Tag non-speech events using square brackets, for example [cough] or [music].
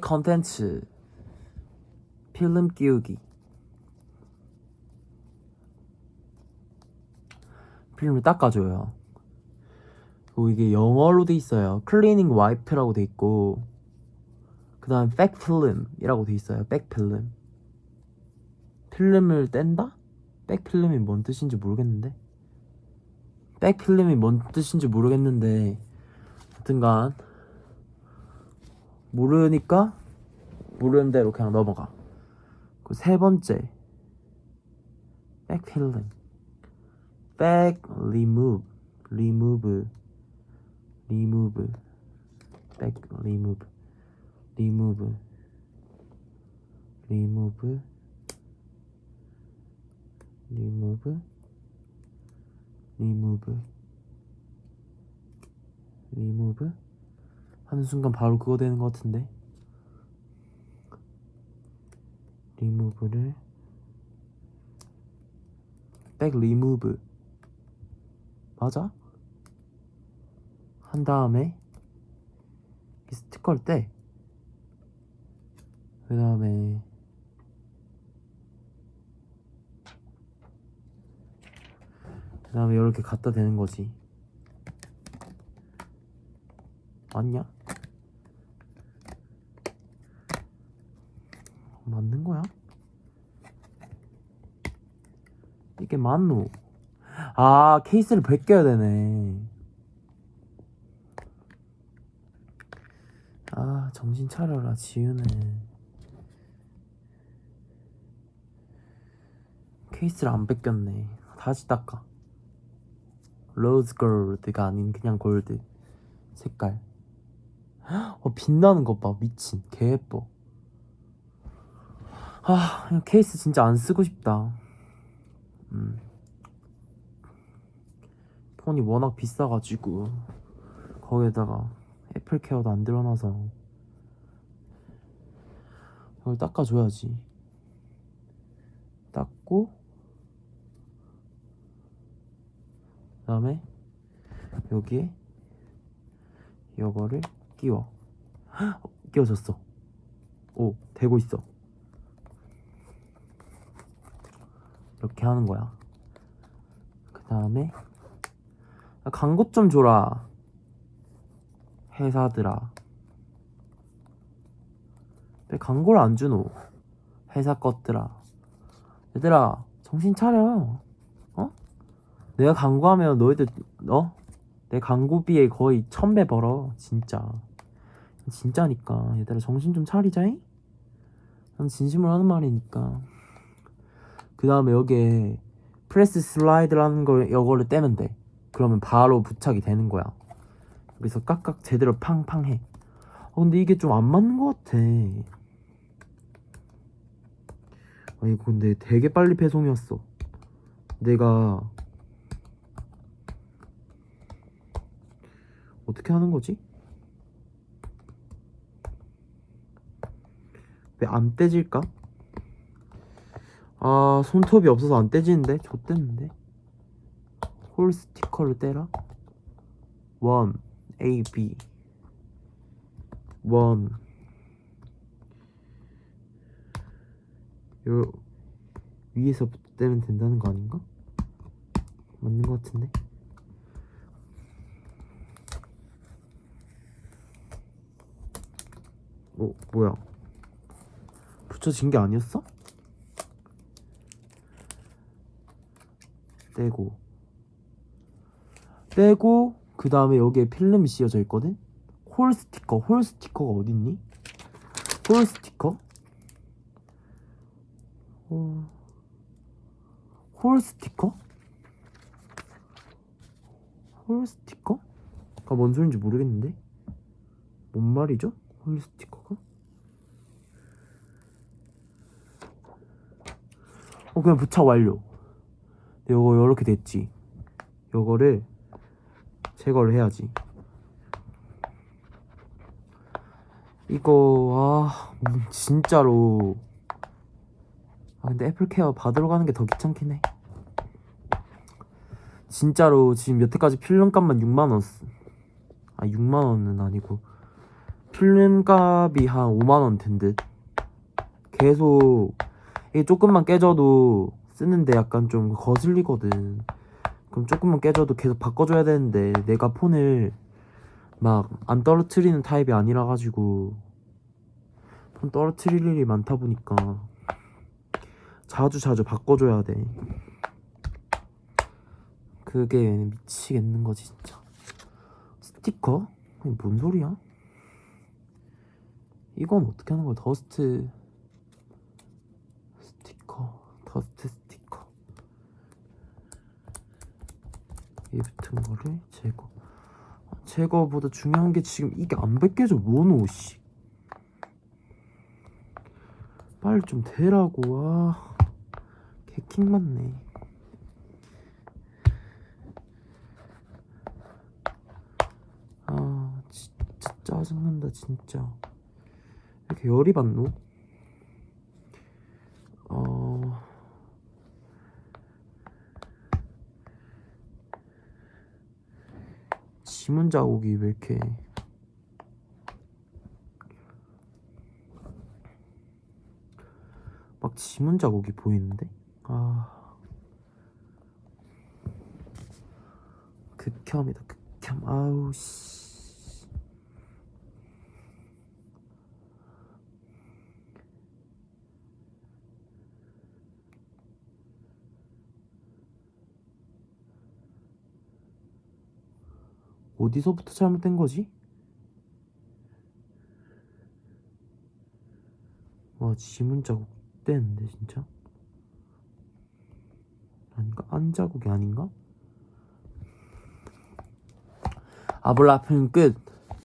컨텐츠 필름 끼우기. 필름을 닦아줘요. 그리고 이게 영어로 돼 있어요. 클리닝 와이프라고 돼 있고 그 다음 백 필름이라고 돼 있어요. 백 필름 필름을 뗀다? 백 필름이 뭔 뜻인지 모르겠는데? 백 필름이 뭔 뜻인지 모르겠는데 하여튼간 모르니까 모르는 대로 그냥 넘어가. 그 세 번째. 백필름. 백 리무브. 리무브. 리무 하는 순간 바로 그거 되는 것 같은데 리무브를 백 리무브 맞아? 한 다음에 이 스티커를 떼. 그 다음에 그 다음에 이렇게 갖다 대는 거지. 맞냐? 맞는 거야? 이게 맞노? 아 케이스를 벗겨야 되네. 아 정신 차려라 지우네. 케이스를 안 벗겼네. 다시 닦아. 로즈 골드가 아닌 그냥 골드 색깔. 어 빛나는 것봐 미친 개 예뻐. 아 케이스 진짜 안 쓰고 싶다. 음. 폰이 워낙 비싸가지고 거기에다가 애플 케어도 안 들어놔서 이걸 닦아줘야지. 닦고 그 다음에 여기에 이거를 끼워. 헉, [gasps] 끼워졌어. 오 되고 있어. 이렇게 하는 거야. 그 다음에 광고 좀 줘라. 회사들아. 왜 광고를 안 주노? 회사 것들아. 얘들아, 정신 차려. 어? 내가 광고하면 너희들, 어? 내 광고비에 거의 천배 벌어. 진짜. 진짜니까. 얘들아, 정신 좀 차리자잉? 난 진심으로 하는 말이니까. 그 다음에 여기에 프레스 슬라이드라는 걸 이거를 떼면 돼. 그러면 바로 부착이 되는 거야. 그래서 깍깍 제대로 팡팡 해. 어, 근데 이게 좀 안 맞는 것 같아. 아, 이거 근데 되게 빨리 배송이었어. 내가 어떻게 하는 거지? 왜 안 떼질까? 아 손톱이 없어서 안 떼지는데? 좆됐는데? 홀 스티커를 떼라? 1 A B. 1요 위에서부터 떼면 된다는 거 아닌가? 맞는 거 같은데? 어 뭐야? 붙여진 게 아니었어? 떼고 떼고 그 다음에 여기에 필름이 씌워져 있거든 홀 스티커 홀 스티커가 어딨니? 홀 스티커 홀, 홀 스티커? 홀 스티커 가 뭔 소린지 모르겠는데 뭔 말이죠? 홀 스티커가? 어 그냥 부착 완료 요거 요렇게 됐지. 요거를 제거를 해야지. 이거 아 음, 진짜로. 아 근데 애플케어 받으러 가는 게 더 귀찮긴 해. 진짜로 지금 여태까지 필름값만 6만원 아 6만원은 아니고. 필름값이 한 5만원 든 듯. 계속 이게 조금만 깨져도 쓰는데 약간 좀 거슬리거든. 그럼 조금만 깨져도 계속 바꿔줘야 되는데 내가 폰을 막 안 떨어뜨리는 타입이 아니라 가지고 폰 떨어뜨릴 일이 많다 보니까 자주 자주 바꿔줘야 돼. 그게 미치겠는 거지 진짜. 스티커? 뭔 소리야? 이건 어떻게 하는 거야? 더스트 스티커, 더스트 스티커. 이 붙은 거를 제거. 제거보다 중요한 게 지금 이게 안 벗겨져 뭐노 씨. 빨리 좀 대라고 아. 개킹 맞네. 아 진짜 짜증난다 진짜. 이렇게 열이 받노? 지문 자국이 왜 이렇게 막 지문 자국이 보이는데? 아. 극혐이다 극혐. 아우 씨 어디서부터 잘못된 거지? 와 지문 자국 떼는데 진짜? 아닌가? 안 자국이 아닌가? 아볼라픈 끝